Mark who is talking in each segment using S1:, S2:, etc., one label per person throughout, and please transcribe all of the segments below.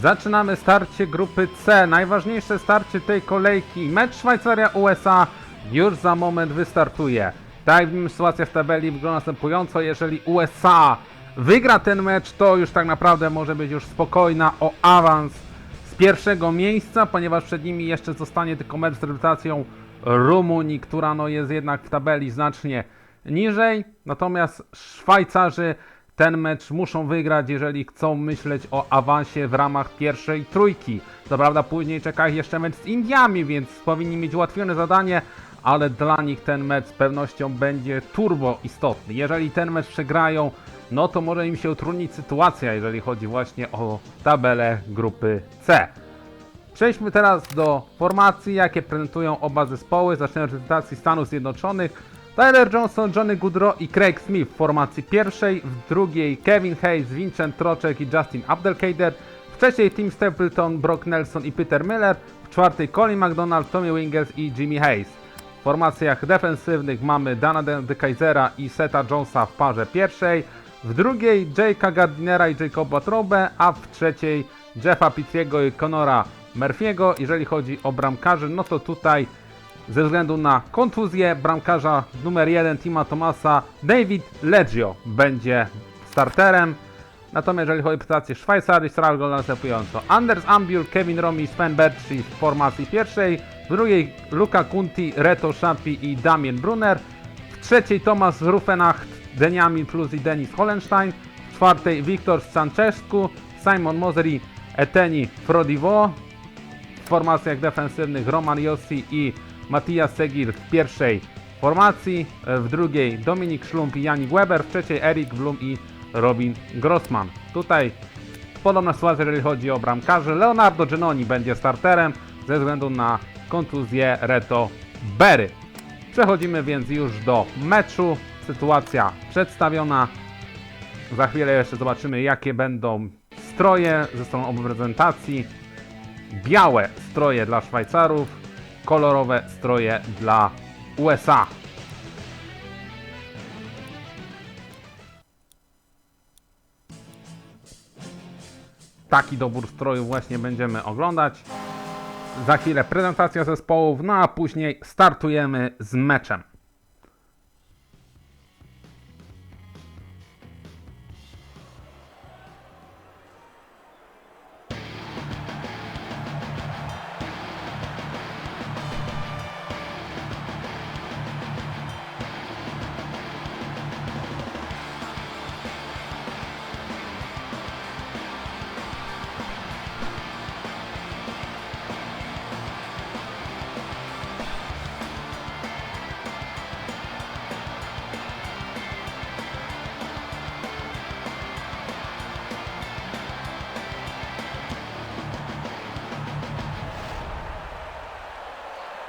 S1: Zaczynamy starcie grupy C. Najważniejsze starcie tej kolejki. Mecz Szwajcaria-USA już za moment wystartuje. Tak sytuacja w tabeli wygląda następująco. Jeżeli USA wygra ten mecz, to już tak naprawdę może być już spokojna o awans z pierwszego miejsca, ponieważ przed nimi jeszcze zostanie tylko mecz z reprezentacją Rumunii, która no jest jednak w tabeli znacznie niżej. Natomiast Szwajcarzy ten mecz muszą wygrać, jeżeli chcą myśleć o awansie w ramach pierwszej trójki. Co prawda później czeka ich jeszcze mecz z Indiami, więc powinni mieć ułatwione zadanie, ale dla nich ten mecz z pewnością będzie turbo istotny. Jeżeli ten mecz przegrają, no to może im się utrudnić sytuacja, jeżeli chodzi właśnie o tabelę grupy C. Przejdźmy teraz do formacji, jakie prezentują oba zespoły. Zaczniemy od reprezentacji Stanów Zjednoczonych. Tyler Johnson, Johnny Goodrow i Craig Smith w formacji pierwszej, w drugiej Kevin Hayes, Vincent Troczek i Justin Abdelkader, w trzeciej Tim Stapleton, Brock Nelson i Peter Miller, w czwartej Colin McDonald, Tommy Wingers i Jimmy Hayes. W formacjach defensywnych mamy Dana de Kaisera i Seta Jonesa w parze pierwszej, w drugiej Jake'a Gardinera i Jacoba Trobe, a w trzeciej Jeffa Pitriego i Conora Murphy'ego. Jeżeli chodzi o bramkarzy, no to tutaj ze względu na kontuzję bramkarza numer 1 Tima Tomasa David Leggio będzie starterem. Natomiast jeżeli chodzi o reprezentację Szwajcarii, strona wygląda następująco. Anders Ambiul, Kevin Romi, Sven Bertschy w formacji pierwszej, w drugiej Luka Kunti, Reto Schapi i Damien Brunner, w trzeciej Tomasz Rufenacht, Deniamin Plus i Denis Hollenstein, w czwartej Wiktor Sanczescu, Simon Moser i Eteni Frodivo, w formacjach defensywnych Roman Jossi i Matthias Segir w pierwszej formacji, w drugiej Dominik Szlump i Janik Weber, w trzeciej Erik Blum i Robin Grossman. Tutaj podobna sytuacja, jeżeli chodzi o bramkarzy. Leonardo Genoni będzie starterem ze względu na kontuzję Reto Berry. Przechodzimy więc już do meczu. Sytuacja przedstawiona. Za chwilę jeszcze zobaczymy, jakie będą stroje ze strony obu reprezentacji białe stroje dla Szwajcarów, kolorowe stroje dla USA. Taki dobór strojów właśnie będziemy oglądać. Za chwilę prezentacja zespołów, no a później startujemy z meczem.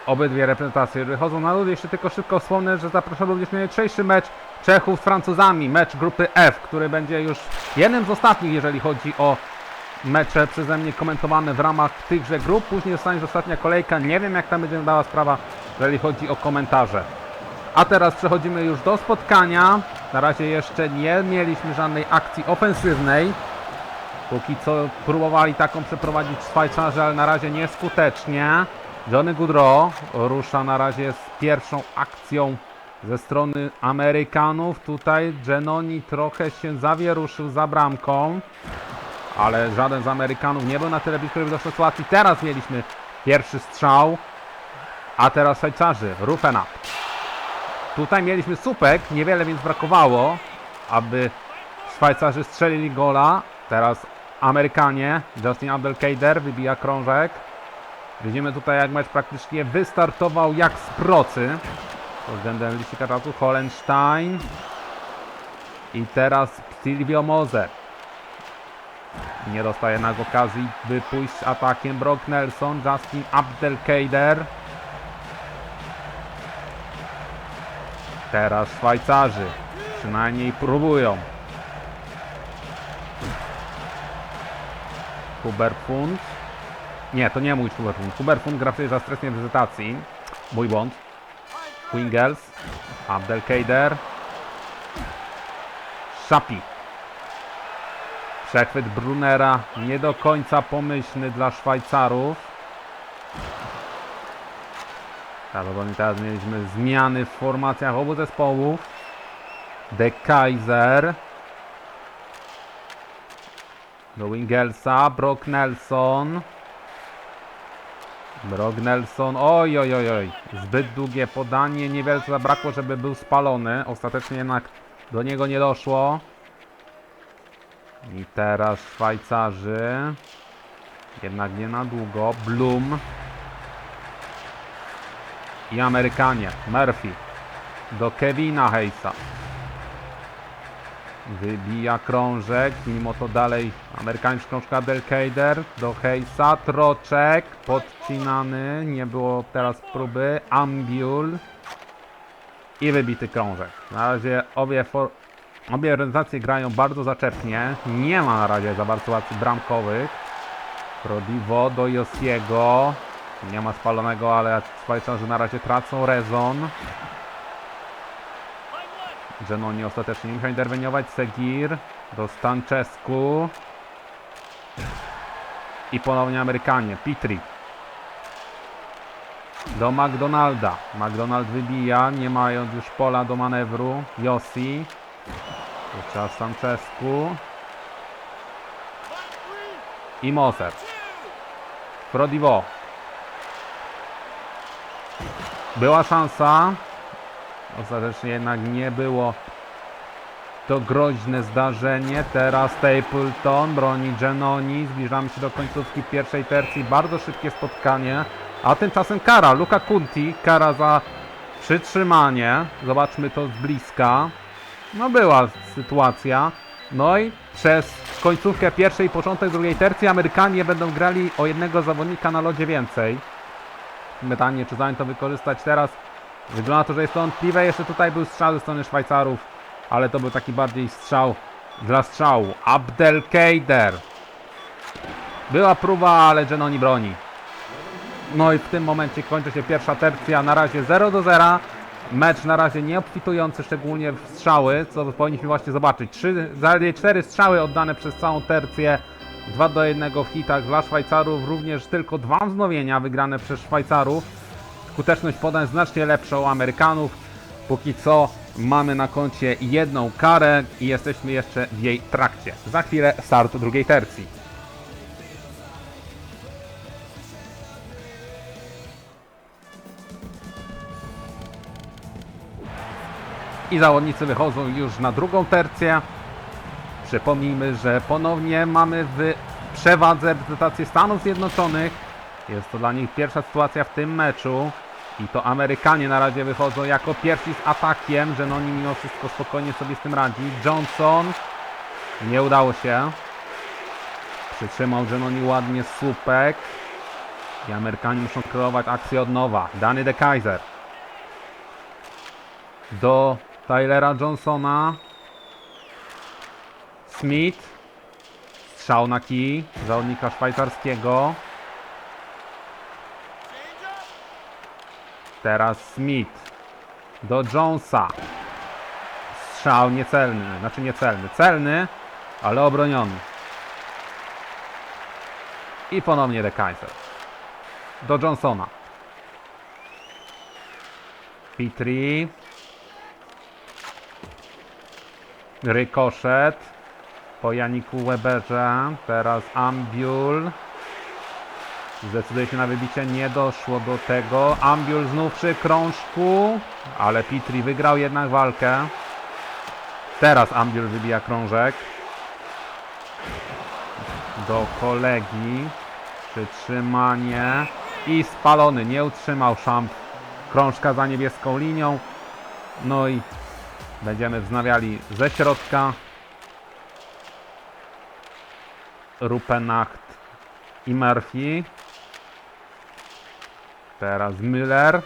S1: Obydwie reprezentacje wychodzą na lód. Jeszcze tylko szybko wspomnę, że zapraszam również na jutrzejszy mecz Czechów z Francuzami. Mecz grupy F, który będzie już jednym z ostatnich, jeżeli chodzi o mecze przeze mnie komentowane w ramach tychże grup. Później zostanie ostatnia kolejka. Nie wiem, jak tam będzie dała sprawa, jeżeli chodzi o komentarze. A teraz przechodzimy już do spotkania. Na razie jeszcze nie mieliśmy żadnej akcji ofensywnej. Póki co próbowali taką przeprowadzić Szwajcarzy, ale na razie nieskutecznie. Johnny Goodrow rusza na razie z pierwszą akcją ze strony Amerykanów. Tutaj Genoni trochę się zawieruszył za bramką, ale żaden z Amerykanów nie był na tyle blisko, żeby do sytuacji. Teraz mieliśmy pierwszy strzał, a teraz Szwajcarzy, Rufena. Tutaj mieliśmy słupek, niewiele więc brakowało, aby Szwajcarzy strzelili gola. Teraz Amerykanie, Justin Abdelkader wybija krążek. Widzimy tutaj jak mecz praktycznie wystartował jak z procy. Pod względem licznika czasu Hollenstein. I teraz Silvio Moser. Nie dostaje jednak okazji, by pójść z atakiem Brock Nelson, Justin Abdelkader. Teraz Szwajcarzy. Przynajmniej próbują. Hubert Fund. Nie, to nie mój. Hubert Fund gra przecież za stresnie wizytacji. Mój błąd. Wingels. Abdelkader. Szapi. Przechwyt Brunera nie do końca pomyślny dla Szwajcarów. Prawdopodobnie teraz mieliśmy zmiany w formacjach obu zespołów. De Kaiser. Do Wingelsa, Brock Nelson. Brock Nelson, oj, oj, oj, oj. Zbyt długie podanie, niewiele zabrakło, żeby był spalony. Ostatecznie jednak do niego nie doszło. I teraz Szwajcarzy. Jednak nie na długo. Bloom. I Amerykanie. Murphy. Do Kevina Hayesa. Wybija krążek, mimo to dalej amerykańska krążka Delkader do Hayesa, Troczek, podcinany, nie było teraz próby, Ambiul i wybity krążek. Na razie obie, for, obie organizacje grają bardzo zaczepnie, nie ma na razie za bardzo sytuacji bramkowych. Prodivo do Josiego, nie ma spalonego, ale Szwajcarzy na razie tracą rezon. Genoni ostatecznie nie musiał interweniować. Segir do Stanczesku. I ponownie Amerykanie. Pitri. Do McDonalda. McDonald wybija, nie mając już pola do manewru. Yossi. Jeszcze Stanczesku. I Moser. Prodivo. Była szansa. Ostatecznie jednak nie było to groźne zdarzenie. Teraz Stapleton broni Genoni. Zbliżamy się do końcówki pierwszej tercji. Bardzo szybkie spotkanie. A tymczasem kara. Luka Kunti. Kara za przytrzymanie. Zobaczmy to z bliska. No była sytuacja. No i przez końcówkę pierwszej i początek drugiej tercji Amerykanie będą grali o jednego zawodnika na lodzie więcej. Pytanie, czy zanim to wykorzystać teraz. Wygląda to, że jest to wątpliwe. Jeszcze tutaj był strzał ze strony Szwajcarów, ale to był taki bardziej strzał dla strzału. Abdelkader. Była próba, ale Genoni broni. No i w tym momencie kończy się pierwsza tercja. Na razie 0 do 0. Mecz na razie nie obfitujący szczególnie w strzały, co powinniśmy właśnie zobaczyć. Trzy, zaledwie 4 strzały oddane przez całą tercję. 2 do 1 w hitach dla Szwajcarów. Również tylko dwa wznowienia wygrane przez Szwajcarów. Skuteczność podań znacznie lepsza u Amerykanów. Póki co mamy na koncie jedną karę i jesteśmy jeszcze w jej trakcie. Za chwilę start drugiej tercji. I zawodnicy wychodzą już na drugą tercję. Przypomnijmy, że ponownie mamy w przewadze reprezentację Stanów Zjednoczonych. Jest to dla nich pierwsza sytuacja w tym meczu. I to Amerykanie na razie wychodzą jako pierwsi z atakiem, że oni mimo wszystko spokojnie sobie z tym radzi. Johnson. Nie udało się. Przytrzymał Genoni ładnie słupek. I Amerykanie muszą kreować akcję od nowa. Dany de Kaiser. Do Tylera Johnsona. Smith. Strzał na kij zawodnika szwajcarskiego. Teraz Smith. Do Jonesa. Strzał niecelny. Znaczy niecelny. Celny, ale obroniony. I ponownie De Kaiser. Do Johnsona. Petri. Rykoszet. Po Janiku Weberze. Teraz Ambiul. Zdecyduje się na wybicie, nie doszło do tego. Ambiul znów przy krążku, ale Pitri wygrał jednak walkę. Teraz Ambiul wybija krążek. Do kolegi. Przytrzymanie. I spalony, nie utrzymał szamp krążka za niebieską linią. No i będziemy wznawiali ze środka. Rupenacht i Murphy. Teraz Müller.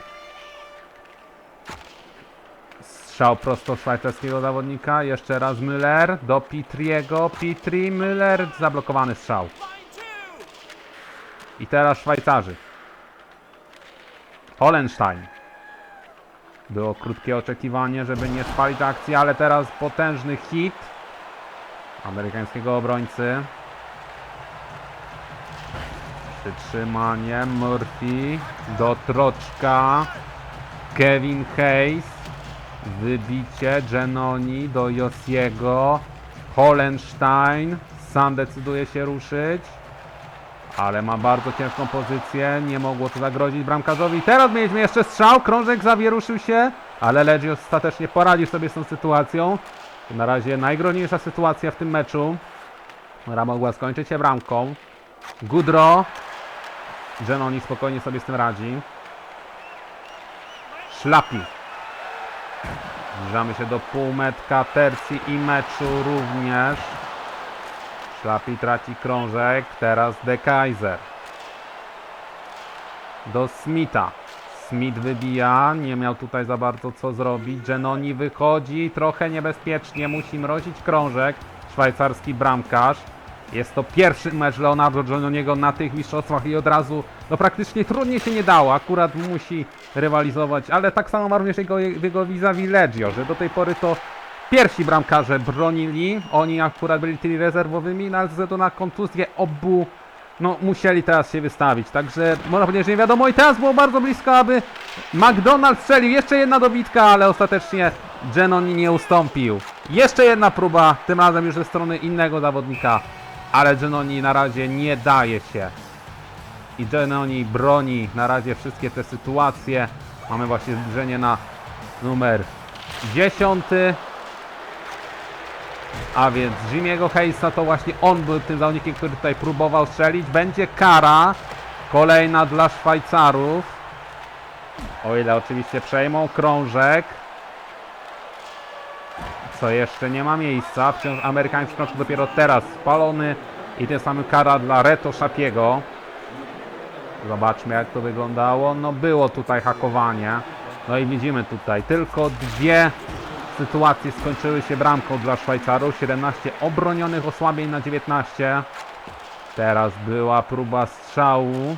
S1: Strzał prosto szwajcarskiego zawodnika. Jeszcze raz Müller do Pitriego. Pitri, Müller. Zablokowany strzał. I teraz Szwajcarzy. Hollenstein. Było krótkie oczekiwanie, żeby nie spalić akcji, ale teraz potężny hit. amerykańskiego obrońcy. Przytrzymanie Murphy do Troczka. Kevin Hayes. Wybicie Genoni do Josiego. Hollenstein. Sam decyduje się ruszyć. Ale ma bardzo ciężką pozycję. Nie mogło to zagrozić bramkarzowi. Teraz mieliśmy jeszcze strzał. Krążek zawieruszył się. Ale Legio ostatecznie poradził sobie z tą sytuacją. Na razie najgroźniejsza sytuacja w tym meczu. Która mogła skończyć się bramką. Gudro. Genoni spokojnie sobie z tym radzi. Szlapi. Zbliżamy się do półmetka tercji i meczu również. Szlapi traci krążek. Teraz De Kaiser. Do Smitha. Smith wybija. Nie miał tutaj za bardzo co zrobić. Genoni wychodzi. Trochę niebezpiecznie. Musi mrozić krążek. Szwajcarski bramkarz. Jest to pierwszy mecz Leonardo Genoniego na tych mistrzostwach i od razu, no praktycznie trudniej się nie dało. Akurat musi rywalizować, ale tak samo ma również jego, jego vis-a-vis Legio, że do tej pory to pierwsi bramkarze bronili. Oni akurat byli tymi rezerwowymi, no ale ze względu na kontuzję obu no musieli teraz się wystawić, także można powiedzieć, że nie wiadomo i teraz było bardzo blisko, aby McDonald strzelił, jeszcze jedna dobitka, ale ostatecznie Genoni nie ustąpił. Jeszcze jedna próba, tym razem już ze strony innego zawodnika, ale Genoni na razie nie daje się. I Genoni broni na razie wszystkie te sytuacje. Mamy właśnie zbliżenie na numer 10. A więc Jimmy'ego Hayesa to właśnie on był tym zawodnikiem, który tutaj próbował strzelić. Będzie kara. Kolejna dla Szwajcarów. O ile oczywiście przejmą krążek. Co jeszcze nie ma miejsca. Wciąż amerykański krążek dopiero teraz spalony. I tym samym kara dla Reto Szapiego. Zobaczmy jak to wyglądało. No było tutaj hakowanie. No i widzimy tutaj tylko dwie sytuacje skończyły się bramką dla Szwajcarów. 17 obronionych osłabień na 19. Teraz była próba strzału,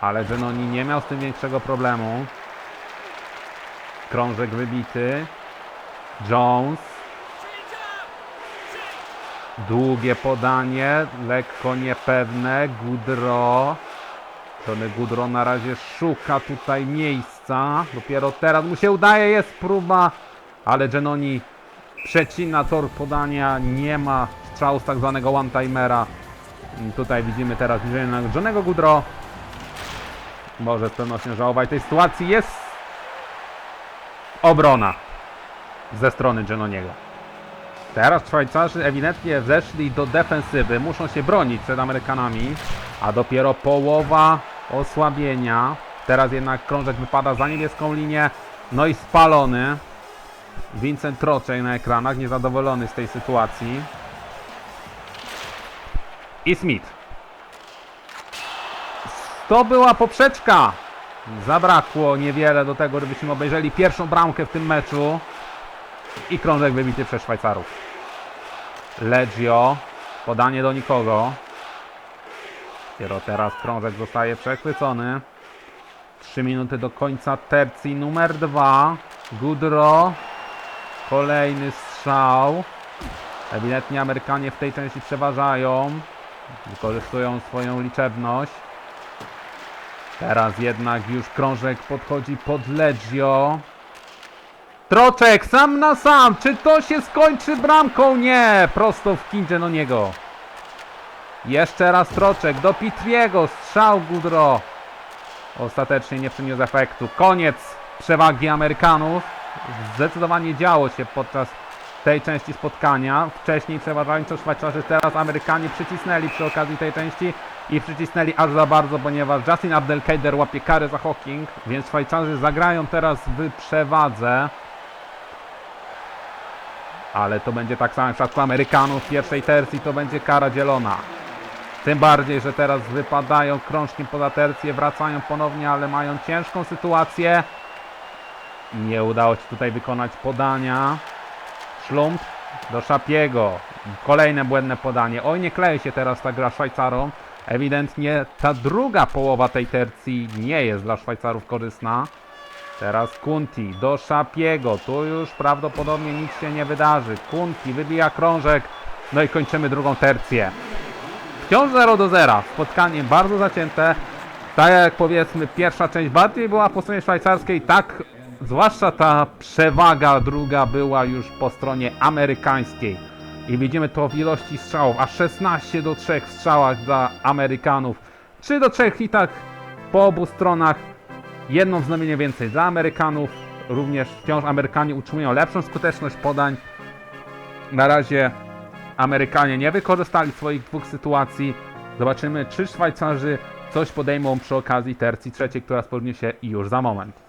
S1: ale Genoni nie miał z tym większego problemu. Krążek wybity. Jones. Długie podanie, lekko niepewne. Gudro. Tony Gudro na razie szuka tutaj miejsca. Dopiero teraz mu się udaje, jest próba ale Genoni przecina tor podania, nie ma strzału z tak zwanego one-timera. Tutaj widzimy teraz Johnego Goodrow. Może z pewnością żałować tej sytuacji. Jest obrona ze strony Genoniego. Teraz Szwajcarzy ewidentnie wzeszli do defensywy, muszą się bronić przed Amerykanami, a dopiero połowa osłabienia. Teraz jednak krążek wypada za niebieską linię, no i spalony. Vincent Troczek na ekranach, niezadowolony z tej sytuacji. I Smith. To była poprzeczka. Zabrakło niewiele do tego, żebyśmy obejrzeli pierwszą bramkę w tym meczu. I krążek wybity przez Szwajcarów. Legio. Podanie do nikogo. Dopiero teraz krążek zostaje przechwycony. 3 minuty do końca tercji numer 2. Gudro. Kolejny strzał. Ewidentnie Amerykanie w tej części przeważają. Wykorzystują swoją liczebność. Teraz jednak już krążek podchodzi pod Legio. Troczek sam na sam. Czy to się skończy bramką? Nie. Prosto w kindzie do niego. Jeszcze raz Troczek do Pitriego. Strzał Gudro. Ostatecznie nie przyniósł efektu. Koniec przewagi Amerykanów. Zdecydowanie działo się podczas tej części spotkania. Wcześniej przeważająco Szwajcarzy, teraz Amerykanie przycisnęli przy okazji tej części i przycisnęli aż za bardzo, ponieważ Justin Abdelkader łapie karę za hocking, więc Szwajcarzy zagrają teraz w przewadze. Ale to będzie tak samo w przypadku Amerykanów w pierwszej tercji, to będzie kara dzielona. Tym bardziej, że teraz wypadają krążkiem poza tercję, wracają ponownie, ale mają ciężką sytuację. Nie udało się tutaj wykonać podania. Szlump do Szapiego. Kolejne błędne podanie. Oj, nie klei się teraz ta gra Szwajcarom. Ewidentnie ta druga połowa tej tercji nie jest dla Szwajcarów korzystna. Teraz Kunti do Szapiego. Tu już prawdopodobnie nic się nie wydarzy. Kunti wybija krążek. No i kończymy drugą tercję. Wciąż 0 do 0. Spotkanie bardzo zacięte. Tak jak powiedzmy pierwsza część bardziej była po stronie szwajcarskiej, tak zwłaszcza ta przewaga druga była już po stronie amerykańskiej. I widzimy to w ilości strzałów, aż 16 do 3 w strzałach dla Amerykanów. 3 do 3 hitach po obu stronach. Jedno wznowienie więcej dla Amerykanów. Również wciąż Amerykanie utrzymują lepszą skuteczność podań. Na razie Amerykanie nie wykorzystali swoich dwóch sytuacji. Zobaczymy, czy Szwajcarzy coś podejmą przy okazji tercji trzeciej, która spełni się już za moment.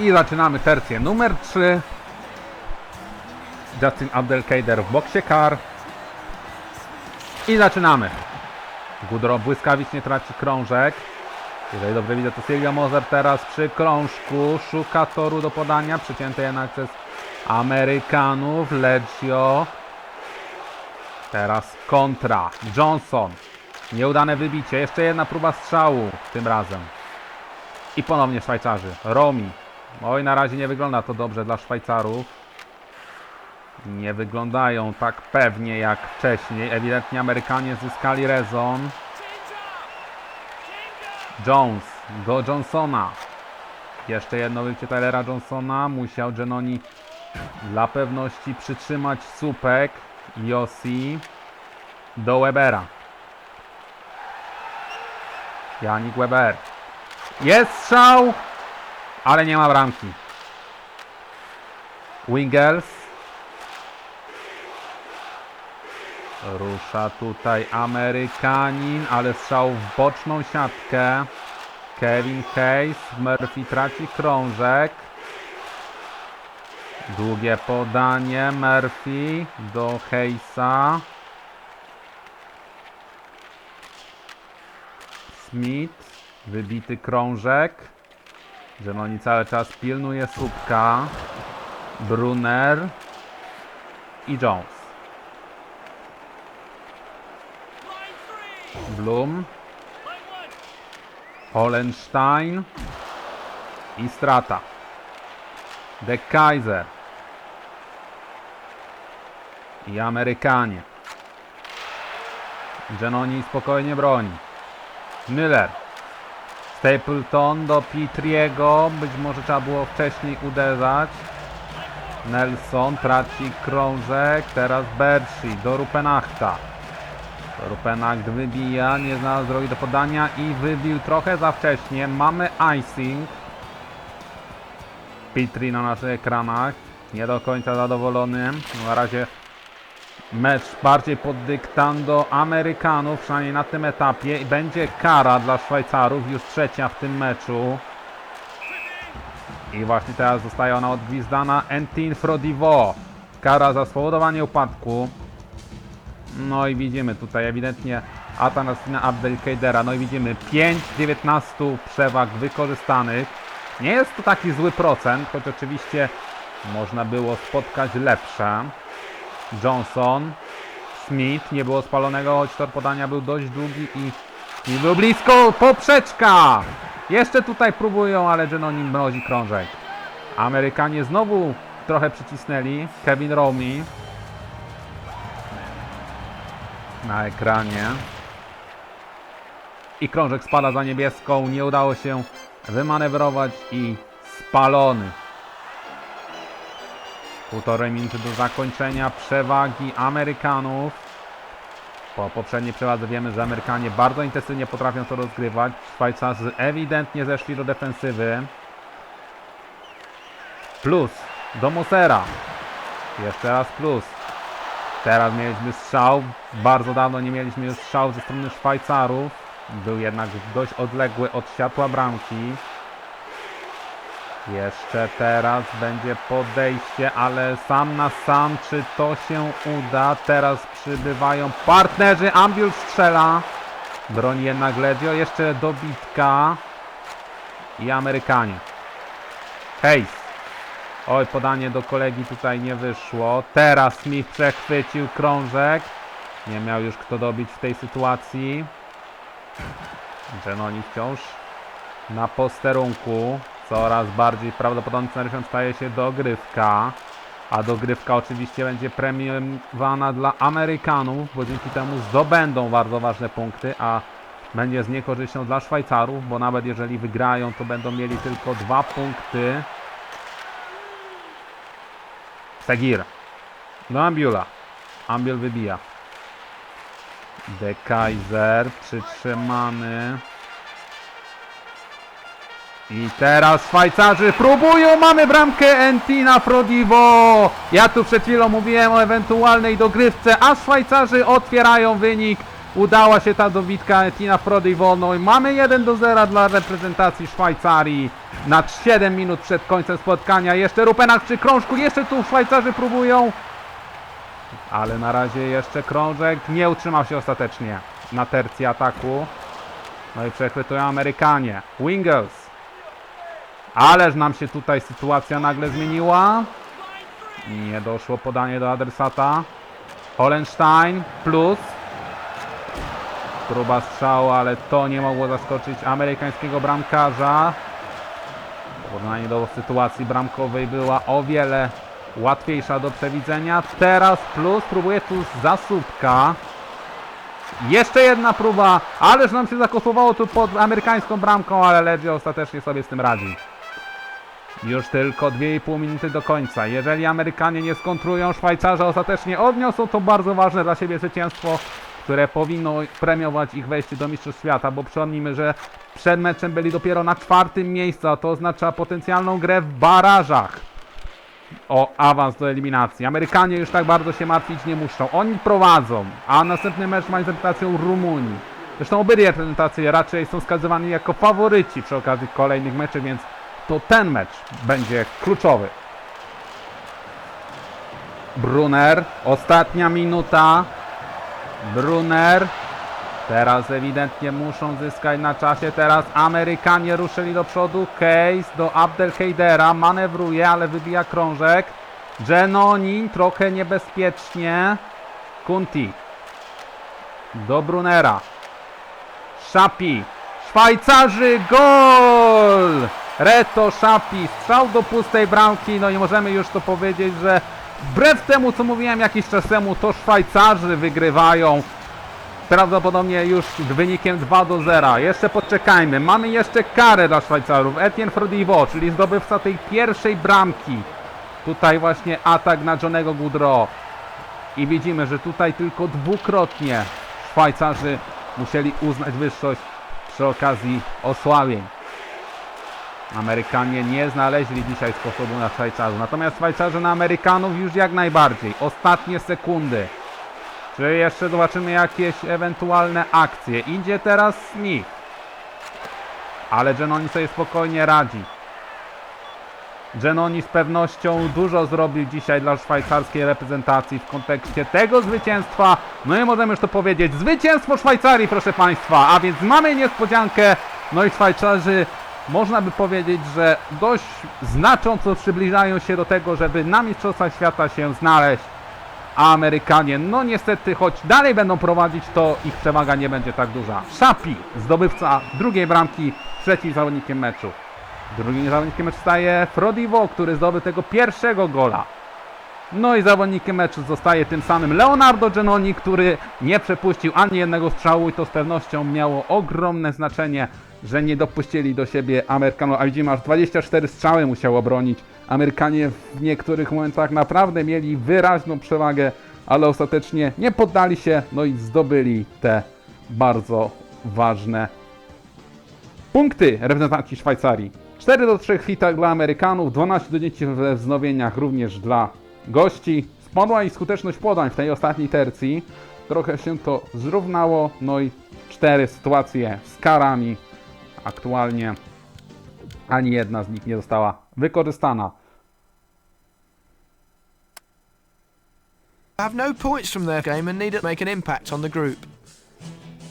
S1: I zaczynamy tercję numer 3. Justin Abdelkader w boksie kar. I zaczynamy. Gudro błyskawicznie traci krążek. Jeżeli dobrze widzę, to Sylwia Moser teraz przy krążku. Szuka toru do podania. Przycięty jednak przez Amerykanów. Leggio. Teraz kontra. Johnson. Nieudane wybicie. Jeszcze jedna próba strzału tym razem. I ponownie Szwajcarzy. Romi. Oj, na razie nie wygląda to dobrze dla Szwajcarów. Nie wyglądają tak pewnie jak wcześniej. Ewidentnie Amerykanie zyskali rezon. Jones do Johnsona. Jeszcze jedno wyjście Tylera Johnsona. Musiał Genoni dla pewności przytrzymać słupek. Yossi do Webera. Janik Weber. Jest strzał! Ale nie ma bramki. Wingers. Rusza tutaj Amerykanin, ale strzał w boczną siatkę. Kevin Hayes. Murphy traci krążek. Długie podanie Murphy do Hayesa. Smith. Wybity krążek. Genoni cały czas pilnuje słupka. Brunner i Jones. Blum. Hollenstein i strata. De Kaiser. I Amerykanie. Genoni spokojnie broni. Müller. Stapleton do Pitriego. Być może trzeba było wcześniej uderzać. Nelson traci krążek. Teraz Bershi do Rupenachta. Rupenacht wybija. Nie znalazł drogi do podania i wybił trochę za wcześnie. Mamy icing. Pitri na naszych ekranach. Nie do końca zadowolony. Na razie mecz bardziej pod dyktando Amerykanów, przynajmniej na tym etapie. I będzie kara dla Szwajcarów, już trzecia w tym meczu. I właśnie teraz zostaje ona odgwizdana. Entin Frodivo. Kara za spowodowanie upadku. No i widzimy tutaj ewidentnie Atanasina Abdelkadera. No i widzimy 5 z 19 przewag wykorzystanych. Nie jest to taki zły procent, choć oczywiście można było spotkać lepsze. Johnson, Smith, nie było spalonego, choć tor podania był dość długi i, i był blisko, poprzeczka! Jeszcze tutaj próbują, ale Genoni mrozi krążek. Amerykanie znowu trochę przycisnęli, Kevin Romy na ekranie. I krążek spada za niebieską, nie udało się wymanewrować i spalony. Półtorej minuty do zakończenia przewagi Amerykanów. Po poprzedniej przewadze wiemy, że Amerykanie bardzo intensywnie potrafią to rozgrywać. Szwajcarzy ewidentnie zeszli do defensywy. Plus do Musera. Jeszcze raz plus. Teraz mieliśmy strzał. Bardzo dawno nie mieliśmy już strzału ze strony Szwajcarów. Był jednak dość odległy od światła bramki. Jeszcze teraz będzie podejście, ale sam na sam, czy to się uda? Teraz przybywają partnerzy, Ambiul strzela. Broni jednak Ledio, jeszcze dobitka. I Amerykanie. Hayes. Oj, podanie do kolegi tutaj nie wyszło. Teraz Smith przechwycił krążek. Nie miał już kto dobić w tej sytuacji. Genoni wciąż na posterunku. Coraz bardziej prawdopodobnym scenariuszem staje się dogrywka. A dogrywka oczywiście będzie premiowana dla Amerykanów, bo dzięki temu zdobędą bardzo ważne punkty, a będzie z niekorzyścią dla Szwajcarów, bo nawet jeżeli wygrają, to będą mieli tylko dwa punkty. Sagir. Do Ambiula. Ambiul wybija. De Kaiser przytrzymany. I teraz Szwajcarzy próbują, mamy bramkę Entina Frodivo. Ja tu przed chwilą mówiłem o ewentualnej dogrywce, a Szwajcarzy otwierają wynik. Udała się ta dobitka Entina Frodivo. No i mamy 1 do 0 dla reprezentacji Szwajcarii. Na 7 minut przed końcem spotkania. Jeszcze Rupenak przy krążku, jeszcze tu Szwajcarzy próbują. Ale na razie jeszcze krążek nie utrzymał się ostatecznie na tercji ataku. No i przechwytują Amerykanie. Wingles. Ależ nam się tutaj sytuacja nagle zmieniła. Nie doszło podanie do adresata. Holenstein plus. Próba strzału, ale to nie mogło zaskoczyć amerykańskiego bramkarza. Porównanie do sytuacji bramkowej była o wiele łatwiejsza do przewidzenia. Teraz plus próbuje tu zasłupka. Jeszcze jedna próba, ależ nam się zakosowało tu pod amerykańską bramką, ale Leggio ostatecznie sobie z tym radzi. Już tylko 2,5 minuty do końca. Jeżeli Amerykanie nie skontrują, Szwajcarze ostatecznie odniosą to bardzo ważne dla siebie zwycięstwo, które powinno premiować ich wejście do Mistrzostw Świata, bo przypomnijmy, że przed meczem byli dopiero na czwartym miejscu, a to oznacza potencjalną grę w barażach o awans do eliminacji. Amerykanie już tak bardzo się martwić nie muszą. Oni prowadzą, a następny mecz ma z reprezentacją Rumunii. Zresztą obydwie reprezentacje raczej są skazywani jako faworyci przy okazji kolejnych meczów, więc to ten mecz będzie kluczowy. Brunner, ostatnia minuta. Brunner. Teraz ewidentnie muszą zyskać na czasie. Teraz Amerykanie ruszyli do przodu. Case do Abdelkeidera. Manewruje, ale wybija krążek. Genonin trochę niebezpiecznie. Kunti. Do Brunera. Szapi. Szwajcarzy gol! Reto Szapi. Strzał do pustej bramki. No i możemy już to powiedzieć, że wbrew temu co mówiłem jakiś czas temu, to Szwajcarzy wygrywają prawdopodobnie już wynikiem 2 do 0. Jeszcze poczekajmy. Mamy jeszcze karę dla Szwajcarów. Etienne Frodivo, czyli zdobywca tej pierwszej bramki. Tutaj właśnie atak na Johnego Goudreau. I widzimy, że tutaj tylko dwukrotnie Szwajcarzy musieli uznać wyższość przy okazji osłabień. Amerykanie nie znaleźli dzisiaj sposobu na Szwajcarzów. Natomiast Szwajcarzy na Amerykanów już jak najbardziej. Ostatnie sekundy. Czy jeszcze zobaczymy jakieś ewentualne akcje? Idzie teraz Smith. Ale Genoni sobie spokojnie radzi. Genoni z pewnością dużo zrobił dzisiaj dla szwajcarskiej reprezentacji w kontekście tego zwycięstwa. No i możemy już to powiedzieć. Zwycięstwo Szwajcarii, proszę Państwa. A więc mamy niespodziankę. No i Szwajcarzy, można by powiedzieć, że dość znacząco przybliżają się do tego, żeby na Mistrzostwach Świata się znaleźć a Amerykanie, no niestety, choć dalej będą prowadzić, to ich przewaga nie będzie tak duża. Szapi, zdobywca drugiej bramki, trzecim zawodnikiem meczu. Drugim zawodnikiem meczu staje Frodivo, który zdobył tego pierwszego gola. No i zawodnikiem meczu zostaje tym samym Leonardo Genoni, który nie przepuścił ani jednego strzału i to z pewnością miało ogromne znaczenie, że nie dopuścili do siebie Amerykanów. A widzimy, aż 24 strzały musiał obronić. Amerykanie w niektórych momentach naprawdę mieli wyraźną przewagę, ale ostatecznie nie poddali się, no i zdobyli te bardzo ważne punkty reprezentacji Szwajcarii. 4 do 3 w hitach dla Amerykanów, 12 do 10 we wznowieniach również dla gości. Spadła i skuteczność podań w tej ostatniej tercji. Trochę się to zrównało, no i cztery sytuacje z karami. Aktualnie ani jedna z nich nie została wykorzystana.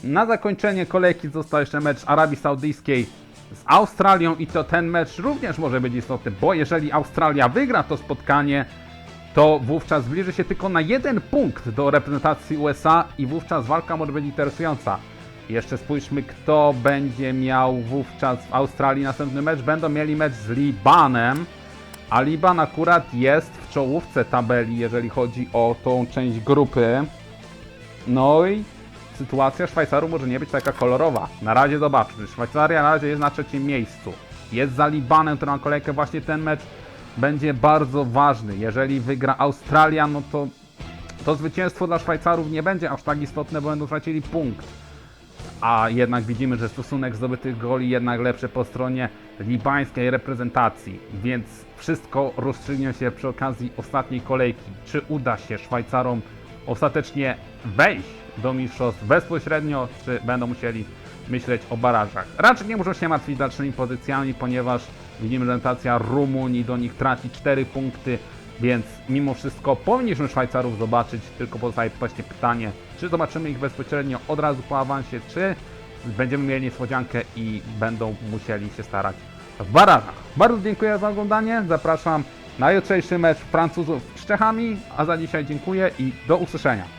S1: Na zakończenie kolejki został jeszcze mecz Arabii Saudyjskiej z Australią i to ten mecz również może być istotny, bo jeżeli Australia wygra to spotkanie, to wówczas zbliży się tylko na jeden punkt do reprezentacji USA i wówczas walka może być interesująca. Jeszcze spójrzmy, kto będzie miał wówczas w Australii następny mecz. Będą mieli mecz z Libanem, a Liban akurat jest w czołówce tabeli, jeżeli chodzi o tą część grupy. No i sytuacja Szwajcarów może nie być taka kolorowa. Na razie zobaczmy. Szwajcaria na razie jest na trzecim miejscu. Jest za Libanem, który ma kolejkę. Właśnie ten mecz będzie bardzo ważny. Jeżeli wygra Australia, no to to zwycięstwo dla Szwajcarów nie będzie aż tak istotne, bo będą tracili punkt. A jednak widzimy, że stosunek zdobytych goli jednak lepszy po stronie libańskiej reprezentacji, więc wszystko rozstrzygnie się przy okazji ostatniej kolejki. Czy uda się Szwajcarom ostatecznie wejść do mistrzostw bezpośrednio, czy będą musieli myśleć o barażach? Raczej nie muszą się martwić dalszymi pozycjami, ponieważ widzimy, że reprezentacja Rumunii do nich traci 4 punkty, więc mimo wszystko powinniśmy Szwajcarów zobaczyć, tylko pozostaje właśnie pytanie, czy zobaczymy ich bezpośrednio od razu po awansie, czy będziemy mieli niespodziankę i będą musieli się starać w barażach. Bardzo dziękuję za oglądanie, zapraszam na jutrzejszy mecz Francuzów z Czechami, a za dzisiaj dziękuję i do usłyszenia.